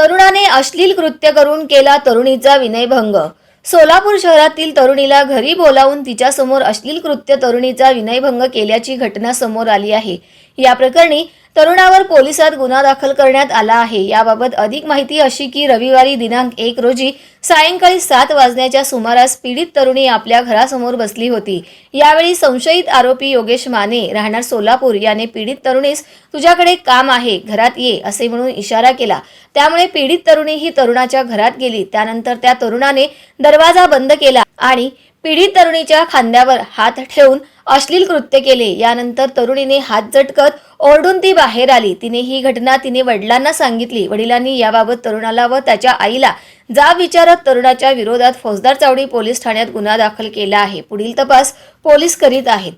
तरुणाने अश्लील कृत्य करून केला तरुणीचा विनयभंग. सोलापूर शहरातील तरुणीला घरी बोलावून तिच्यासमोर अश्लील कृत्य तरुणीचा विनयभंग केल्याची घटना समोर आली आहे. या प्रकरणी तरुणावर पोलिसात गुन्हा दाखल करण्यात आला आहे. याबाबत अधिक माहिती अशी की रविवारी दिनांक एक रोजी सायंकाळी सात वाजण्याच्या सुमारास पीडित तरुणी आपल्या घरासमोर बसली होती. यावेळी संशयित आरोपी योगेश माने राहणार सोलापूर याने पीडित तरुणीस तुझ्याकडे काम आहे घरात ये असे म्हणून इशारा केला. त्यामुळे पीडित तरुणी ही तरुणाच्या घरात गेली. त्यानंतर त्या तरुणाने दरवाजा बंद केला आणि पीडित तरुणीच्या खांद्यावर हात ठेवून अश्लील कृत्य केले. यानंतर तरुणीने हात झटकत ओरडून ती बाहेर आली. तिने ही घटना तिने वडिलांना सांगितली. वडिलांनी याबाबत तरुणाला व त्याच्या आईला जाब विचारत तरुणाच्या विरोधात फौजदार चावडी पोलीस ठाण्यात गुन्हा दाखल केला आहे. पुढील तपास पोलीस करीत आहेत.